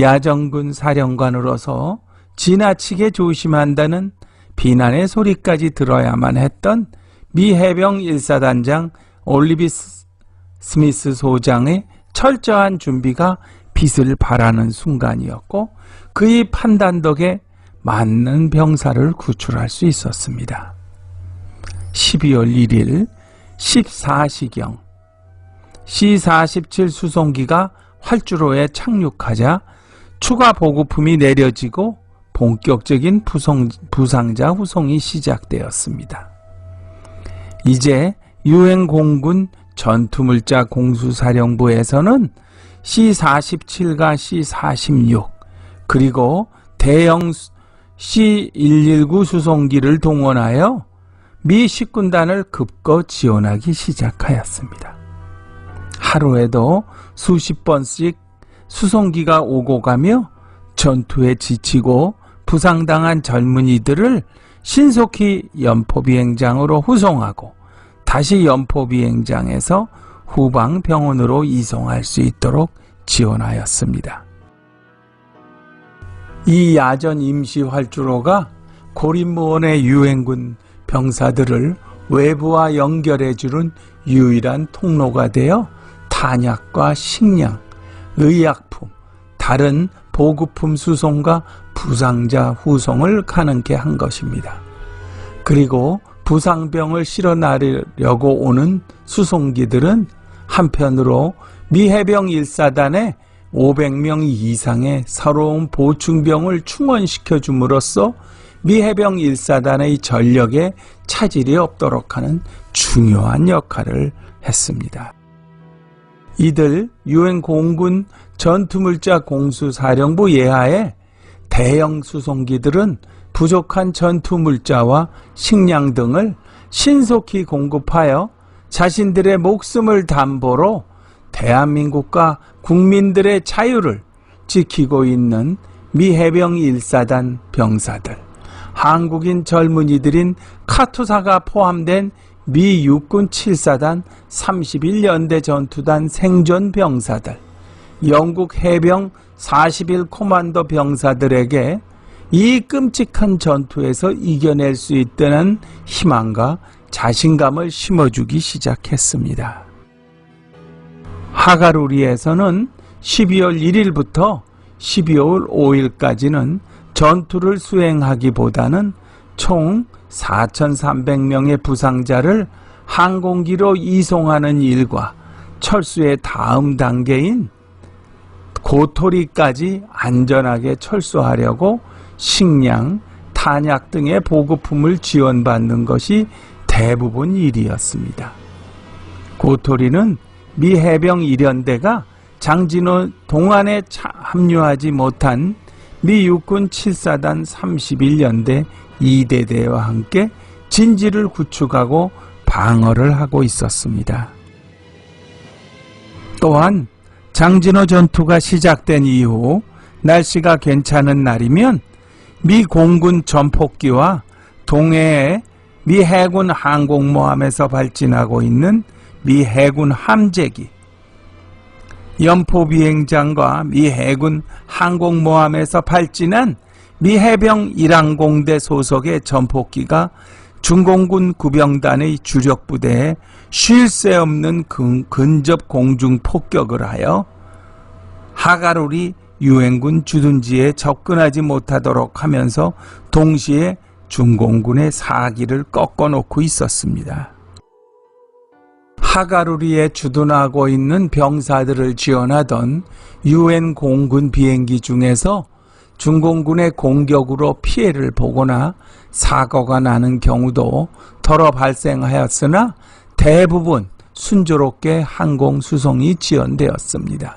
야정군 사령관으로서 지나치게 조심한다는 비난의 소리까지 들어야만 했던 미 해병 1사단장 올리비 스미스 소장의 철저한 준비가 빛을 발하는 순간이었고 그의 판단 덕에 맞는 병사를 구출할 수 있었습니다. 12월 1일 14시경 C-47 수송기가 활주로에 착륙하자 추가 보급품이 내려지고 본격적인 부송, 부상자 후송이 시작되었습니다. 이제 유엔 공군 전투물자 공수사령부에서는 C-47과 C-46 그리고 대형 C-119 수송기를 동원하여 미 식군단을 급거 지원하기 시작하였습니다. 하루에도 수십 번씩 수송기가 오고 가며 전투에 지치고 부상당한 젊은이들을 신속히 연포비행장으로 후송하고 다시 연포비행장에서 후방 병원으로 이송할 수 있도록 지원하였습니다. 이 야전 임시 활주로가 고립무원의 유엔군 병사들을 외부와 연결해주는 유일한 통로가 되어 탄약과 식량, 의약품, 다른 보급품 수송과 부상자 후송을 가능케 한 것입니다. 그리고 부상병을 실어 나르려고 오는 수송기들은 한편으로 미 해병 1사단에 500명 이상의 새로운 보충병을 충원시켜 줌으로써 미 해병 1사단의 전력에 차질이 없도록 하는 중요한 역할을 했습니다. 이들 유엔 공군 전투물자 공수사령부 예하에 대형 수송기들은 부족한 전투물자와 식량 등을 신속히 공급하여 자신들의 목숨을 담보로 대한민국과 국민들의 자유를 지키고 있는 미 해병 1사단 병사들, 한국인 젊은이들인 카투사가 포함된 미 육군 7사단 31연대 전투단 생존 병사들, 영국 해병 41 코만도 병사들에게 이 끔찍한 전투에서 이겨낼 수 있다는 희망과 자신감을 심어주기 시작했습니다. 하가루리에서는 12월 1일부터 12월 5일까지는 전투를 수행하기보다는 총 4,300명의 부상자를 항공기로 이송하는 일과 철수의 다음 단계인 고토리까지 안전하게 철수하려고 식량, 탄약 등의 보급품을 지원받는 것이 대부분 일이었습니다. 고토리는 미 해병 1연대가 장진호 동안에 합류하지 못한 미 육군 7사단 31연대 2대대와 함께 진지를 구축하고 방어를 하고 있었습니다. 또한 장진호 전투가 시작된 이후 날씨가 괜찮은 날이면 미 공군 전폭기와 동해의 미 해군 항공모함에서 발진하고 있는 미 해군 함재기, 연포 비행장과 미 해군 항공모함에서 발진한 미 해병 1항공대 소속의 전폭기가 중공군 구병단의 주력 부대에 쉴 새 없는 근접 공중 폭격을 하여 하가루리 유엔군 주둔지에 접근하지 못하도록 하면서 동시에 중공군의 사기를 꺾어놓고 있었습니다. 하가루리에 주둔하고 있는 병사들을 지원하던 유엔 공군 비행기 중에서 중공군의 공격으로 피해를 보거나 사고가 나는 경우도 덜어 발생하였으나 대부분 순조롭게 항공 수송이 지연되었습니다.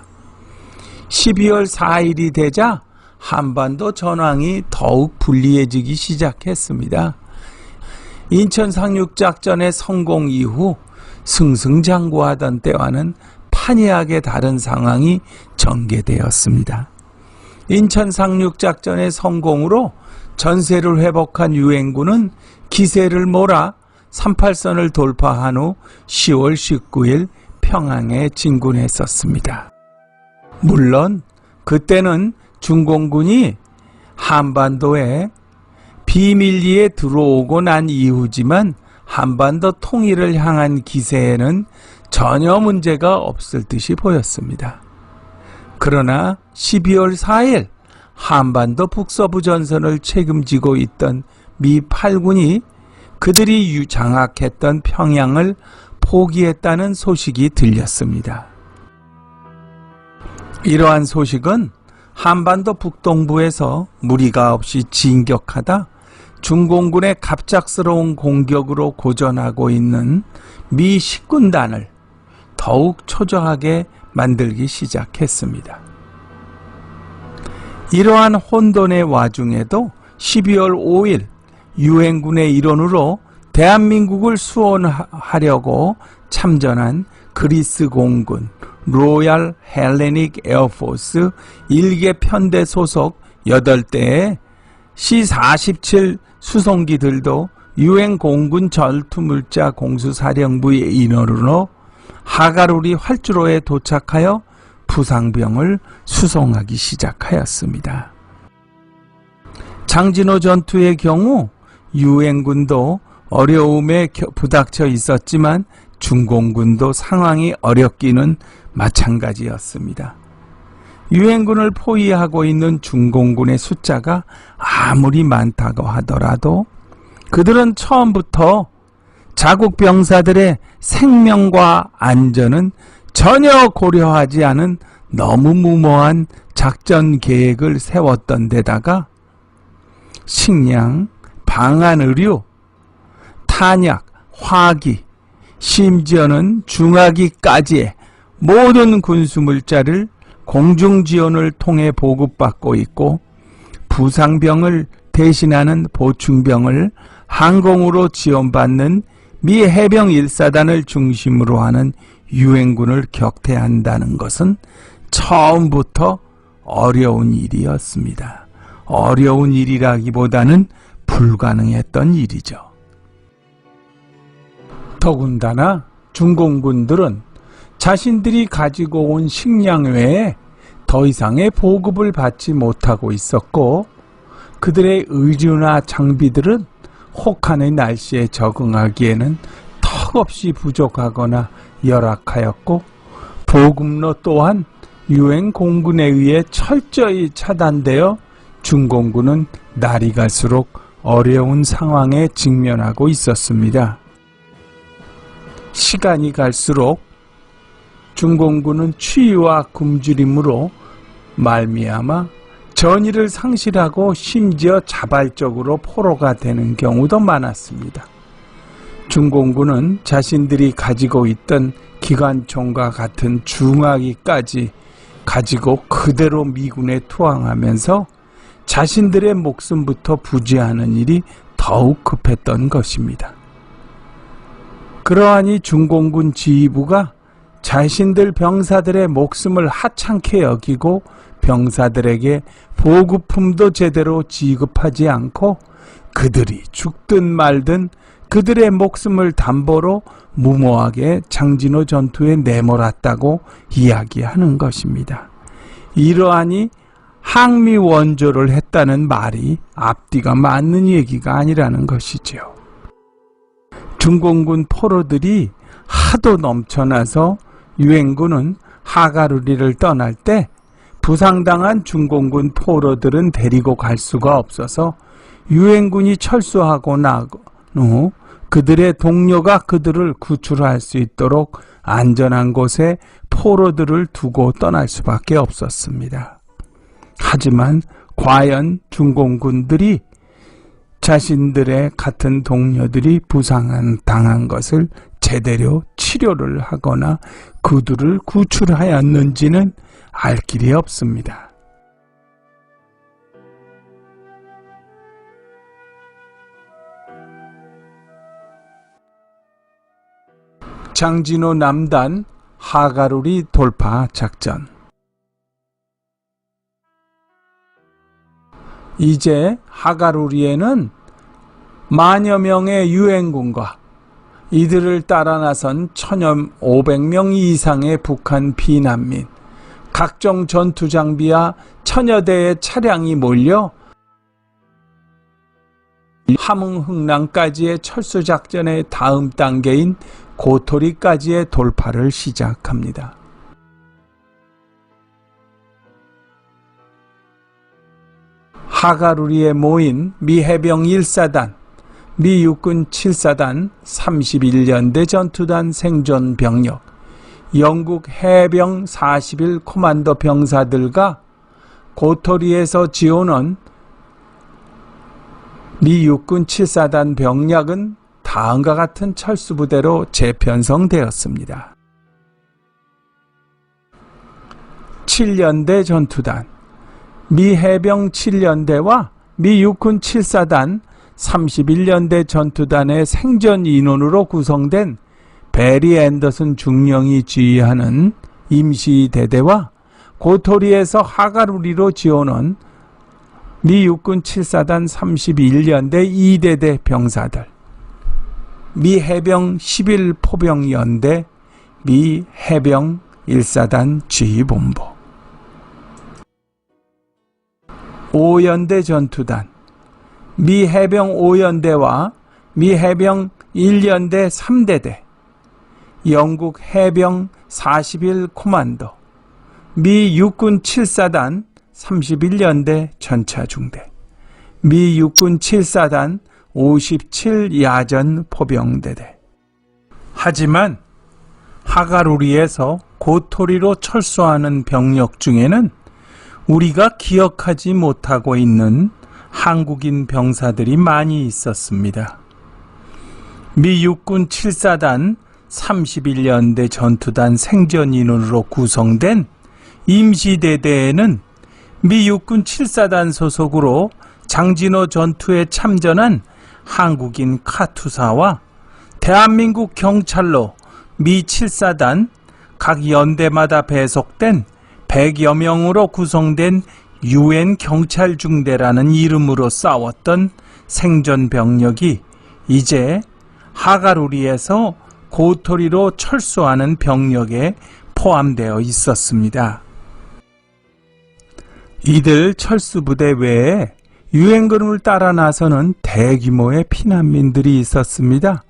12월 4일이 되자 한반도 전황이 더욱 불리해지기 시작했습니다. 인천 상륙작전의 성공 이후 승승장구하던 때와는 판이하게 다른 상황이 전개되었습니다. 인천 상륙 작전의 성공으로 전세를 회복한 유엔군은 기세를 몰아 38선을 돌파한 후 10월 19일 평양에 진군했었습니다. 물론 그때는 중공군이 한반도에 비밀리에 들어오고 난 이후지만 한반도 통일을 향한 기세에는 전혀 문제가 없을 듯이 보였습니다. 그러나 12월 4일 한반도 북서부 전선을 책임지고 있던 미 8군이 그들이 유- 장악했던 평양을 포기했다는 소식이 들렸습니다. 이러한 소식은 한반도 북동부에서 무리가 없이 진격하다 중공군의 갑작스러운 공격으로 고전하고 있는 미 식군단을 더욱 초조하게 만들기 시작했습니다. 이러한 혼돈의 와중에도 12월 5일 유엔군의 일원으로 대한민국을 수원하려고 참전한 그리스 공군 로얄 헬레닉 에어포스 1개 편대 소속 8대의 C-47 수송기들도 유엔 공군 전투물자 공수사령부의 인원으로 하가루리 활주로에 도착하여 부상병을 수송하기 시작하였습니다. 장진호 전투의 경우 유엔군도 어려움에 겨- 부닥쳐 있었지만 중공군도 상황이 어렵기는 마찬가지였습니다. 유엔군을 포위하고 있는 중공군의 숫자가 아무리 많다고 하더라도 그들은 처음부터 자국 병사들의 생명과 안전은 전혀 고려하지 않은 너무 무모한 작전 계획을 세웠던 데다가 식량, 방한 의료, 탄약, 화기, 심지어는 중화기까지의 모든 군수 물자를 공중 지원을 통해 보급받고 있고 부상병을 대신하는 보충병을 항공으로 지원받는 미 해병 1사단을 중심으로 하는 유엔군을 격퇴한다는 것은 처음부터 어려운 일이었습니다. 어려운 일이라기보다는 불가능했던 일이죠. 더군다나 중공군들은 자신들이 가지고 온 식량 외에 더 이상의 보급을 받지 못하고 있었고 그들의 의류나 장비들은 혹한의 날씨에 적응하기에는 턱없이 부족하거나 열악하였고 보급로 또한 유엔 공군에 의해 철저히 차단되어 중공군은 날이 갈수록 어려운 상황에 직면하고 있었습니다. 시간이 갈수록 중공군은 추위와 굶주림으로 말미암아 전의를 상실하고 심지어 자발적으로 포로가 되는 경우도 많았습니다. 중공군은 자신들이 가지고 있던 기관총과 같은 중화기까지 가지고 그대로 미군에 투항하면서 자신들의 목숨부터 부지하는 일이 더욱 급했던 것입니다. 그러하니 중공군 지휘부가 자신들 병사들의 목숨을 하찮게 여기고 병사들에게 보급품도 제대로 지급하지 않고 그들이 죽든 말든 그들의 목숨을 담보로 무모하게 장진호 전투에 내몰았다고 이야기하는 것입니다. 이러하니 항미 원조를 했다는 말이 앞뒤가 맞는 얘기가 아니라는 것이지요. 중공군 포로들이 하도 넘쳐나서 유엔군은 하가루리를 떠날 때 부상당한 중공군 포로들은 데리고 갈 수가 없어서 유엔군이 철수하고 난후 그들의 동료가 그들을 구출할 수 있도록 안전한 곳에 포로들을 두고 떠날 수밖에 없었습니다. 하지만 과연 중공군들이 자신들의 같은 동료들이 부상한 당한 것을 제대로 치료를 하거나 그들을 구출하였는지는 알 길이 없습니다. 장진호 남단 하가루리 돌파 작전 이제 하가루리에는 만여 명의 유엔군과 이들을 따라 나선 천여 오백 명 이상의 북한 비난민, 각종 전투 장비와 천여 대의 차량이 몰려 함흥흥랑까지의 철수 작전의 다음 단계인 고토리까지의 돌파를 시작합니다. 하가루리에 모인 미 해병 1사단, 미 육군 7사단 31년대 전투단 생존 병력, 영국 해병 41 코만도 병사들과 고토리에서 지원한 미 육군 7사단 병력은 다음과 같은 철수부대로 재편성되었습니다. 7년대 전투단 미 해병 7년대와 미 육군 7사단 31년대 전투단의 생전 인원으로 구성된 베리 앤더슨 중령이 지휘하는 임시대대와 고토리에서 하가루리로 지원한 미 육군 7사단 31년대 2대대 병사들, 미 해병 11포병연대, 미 해병 1사단 지휘본부, 5연대 전투단, 미 해병 5연대와 미 해병 1연대 3대대, 영국 해병 41 코만도, 미 육군 7사단 31년대 전차 중대, 미 육군 7사단 57 야전 포병대대. 하지만 하가루리에서 고토리로 철수하는 병력 중에는 우리가 기억하지 못하고 있는 한국인 병사들이 많이 있었습니다. 미 육군 7사단 31년대 전투단 생전 인원으로 구성된 임시대대에는 미 육군 7사단 소속으로 장진호 전투에 참전한 한국인 카투사와 대한민국 경찰로 미 7사단 각 연대마다 배속된 100여 명으로 구성된 유엔 경찰 중대라는 이름으로 싸웠던 생존 병력이 이제 하가루리에서 고토리로 철수하는 병력에 포함되어 있었습니다. 이들 철수부대 외에 유엔군을 따라 나서는 대규모의 피난민들이 있었습니다.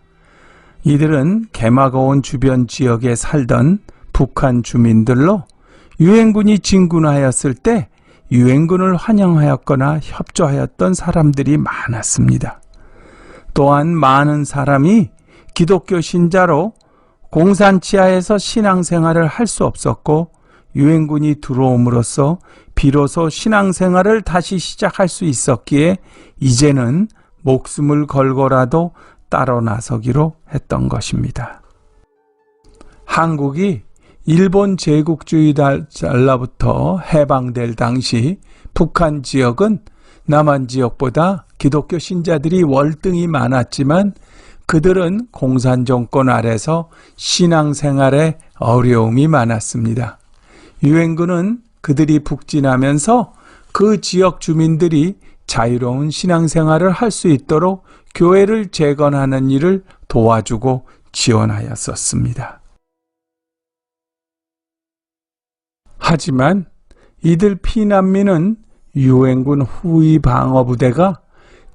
이들은 개마고원 주변 지역에 살던 북한 주민들로 유엔군이 진군하였을 때 유엔군을 환영하였거나 협조하였던 사람들이 많았습니다. 또한 많은 사람이 기독교 신자로 공산 치하에서 신앙생활을 할 수 없었고 유엔군이 들어옴으로써 비로소 신앙생활을 다시 시작할 수 있었기에 이제는 목숨을 걸고라도 따로 나서기로 했던 것입니다. 한국이 일본 제국주의 달라부터 해방될 당시 북한 지역은 남한 지역보다 기독교 신자들이 월등히 많았지만 그들은 공산 정권 아래서 신앙생활에 어려움이 많았습니다. 유엔군은 그들이 북진하면서 그 지역 주민들이 자유로운 신앙생활을 할 수 있도록 교회를 재건하는 일을 도와주고 지원하였었습니다. 하지만 이들 피난민은 유엔군 후위 방어부대가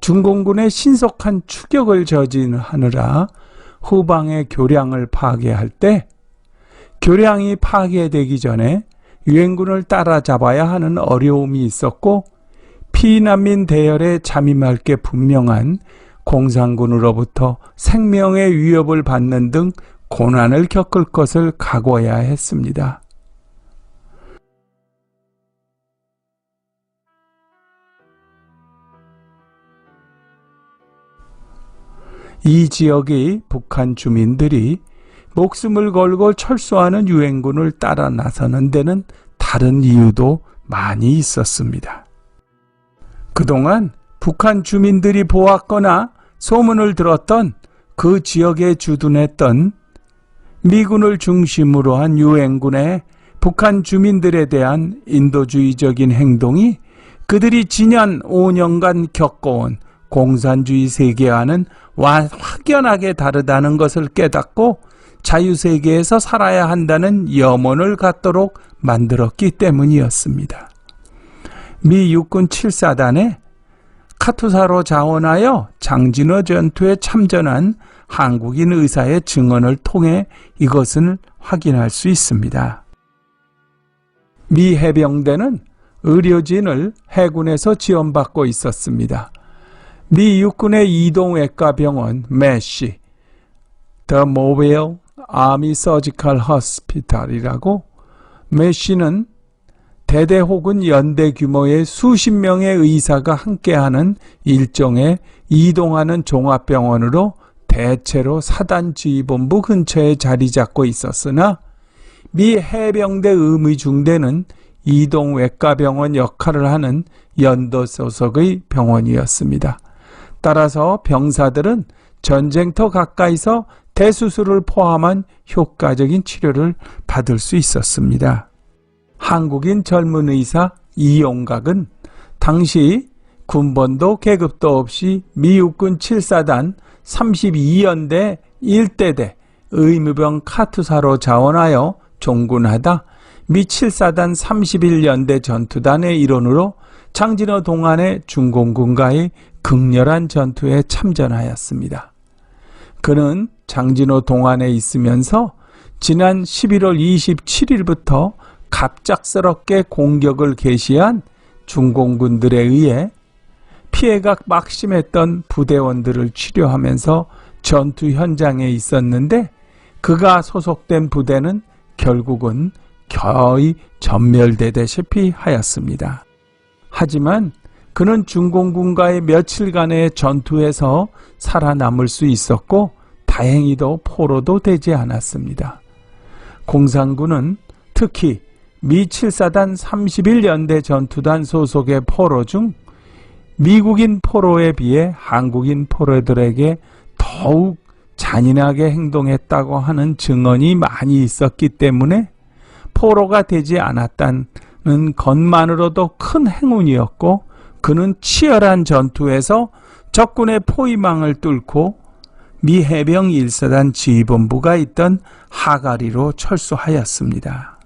중공군의 신속한 추격을 저지하느라 후방의 교량을 파괴할 때 교량이 파괴되기 전에 유엔군을 따라잡아야 하는 어려움이 있었고 피난민 대열에 잠임할 게 분명한 공산군으로부터 생명의 위협을 받는 등 고난을 겪을 것을 각오해야 했습니다. 이 지역의 북한 주민들이 목숨을 걸고 철수하는 유엔군을 따라 나서는 데는 다른 이유도 많이 있었습니다. 그동안 북한 주민들이 보았거나 소문을 들었던 그 지역에 주둔했던 미군을 중심으로 한 유엔군의 북한 주민들에 대한 인도주의적인 행동이 그들이 지난 5년간 겪어온 공산주의 세계와는 확연하게 다르다는 것을 깨닫고 자유세계에서 살아야 한다는 염원을 갖도록 만들었기 때문이었습니다. 미 육군 7사단에 카투사로 자원하여 장진호 전투에 참전한 한국인 의사의 증언을 통해 이것을 확인할 수 있습니다. 미 해병대는 의료진을 해군에서 지원받고 있었습니다. 미 육군의 이동외과 병원 메시, The Mobile Army Surgical Hospital이라고 메시는 대대 혹은 연대 규모의 수십 명의 의사가 함께하는 일종의 이동하는 종합병원으로 대체로 사단지휘본부 근처에 자리 잡고 있었으나 미 해병대 의무중대는 이동 외과병원 역할을 하는 연도 소속의 병원이었습니다. 따라서 병사들은 전쟁터 가까이서 대수술을 포함한 효과적인 치료를 받을 수 있었습니다. 한국인 젊은 의사 이용각은 당시 군번도 계급도 없이 미육군 7사단 32연대 1대대 의무병 카투사로 자원하여 종군하다 미 7사단 31연대 전투단의 일원으로 장진호 동안의 중공군과의 극렬한 전투에 참전하였습니다. 그는 장진호 동안에 있으면서 지난 11월 27일부터 갑작스럽게 공격을 개시한 중공군들에 의해 피해가 막심했던 부대원들을 치료하면서 전투 현장에 있었는데 그가 소속된 부대는 결국은 거의 전멸되다시피 하였습니다. 하지만 그는 중공군과의 며칠간의 전투에서 살아남을 수 있었고 다행히도 포로도 되지 않았습니다. 공산군은 특히 미 7사단 31연대 전투단 소속의 포로 중 미국인 포로에 비해 한국인 포로들에게 더욱 잔인하게 행동했다고 하는 증언이 많이 있었기 때문에 포로가 되지 않았다는 것만으로도 큰 행운이었고 그는 치열한 전투에서 적군의 포위망을 뚫고 미 해병 1사단 지휘본부가 있던 하가리로 철수하였습니다.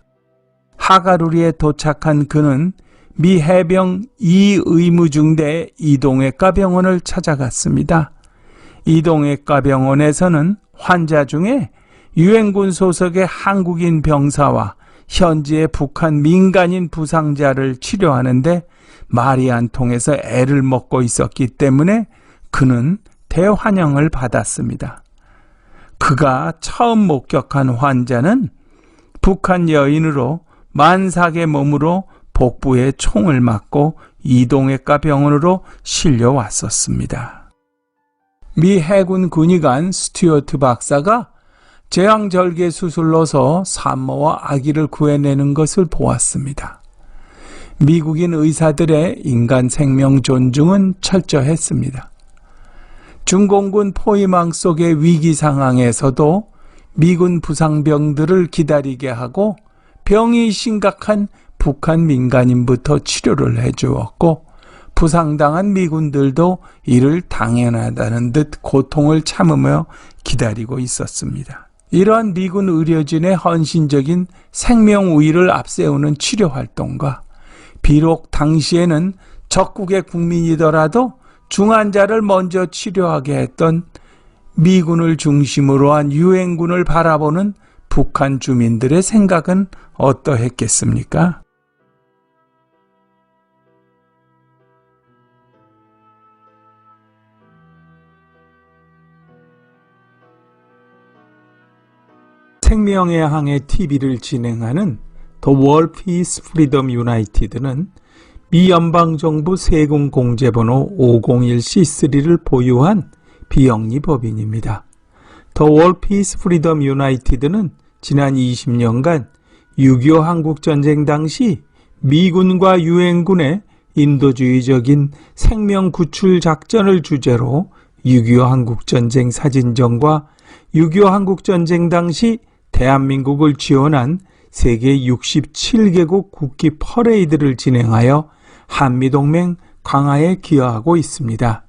하가루리에 도착한 그는 미 해병 2의무중대 이동외과 병원을 찾아갔습니다. 이동외과 병원에서는 환자 중에 유엔군 소속의 한국인 병사와 현지의 북한 민간인 부상자를 치료하는데 말이 안 통해서 애를 먹고 있었기 때문에 그는 대환영을 받았습니다. 그가 처음 목격한 환자는 북한 여인으로 만삭의 몸으로 복부에 총을 맞고 이동외과 병원으로 실려왔었습니다. 미 해군 군의관 스튜어트 박사가 제왕절개 수술로서 산모와 아기를 구해내는 것을 보았습니다. 미국인 의사들의 인간 생명 존중은 철저했습니다. 중공군 포위망 속의 위기 상황에서도 미군 부상병들을 기다리게 하고 병이 심각한 북한 민간인부터 치료를 해주었고 부상당한 미군들도 이를 당연하다는 듯 고통을 참으며 기다리고 있었습니다. 이러한 미군 의료진의 헌신적인 생명 우위를 앞세우는 치료 활동과 비록 당시에는 적국의 국민이더라도 중환자를 먼저 치료하게 했던 미군을 중심으로 한 유엔군을 바라보는 북한 주민들의 생각은 어떠했겠습니까? 생명의 항해 TV를 진행하는 The World Peace Freedom United는 미 연방정부 세금 공제번호 501C3를 보유한 비영리 법인입니다. World Peace Freedom United는 지난 20년간 6.25 한국전쟁 당시 미군과 유엔군의 인도주의적인 생명 구출 작전을 주제로 6.25 한국전쟁 사진전과 6.25 한국전쟁 당시 대한민국을 지원한 세계 67개국 국기 퍼레이드를 진행하여 한미동맹 강화에 기여하고 있습니다.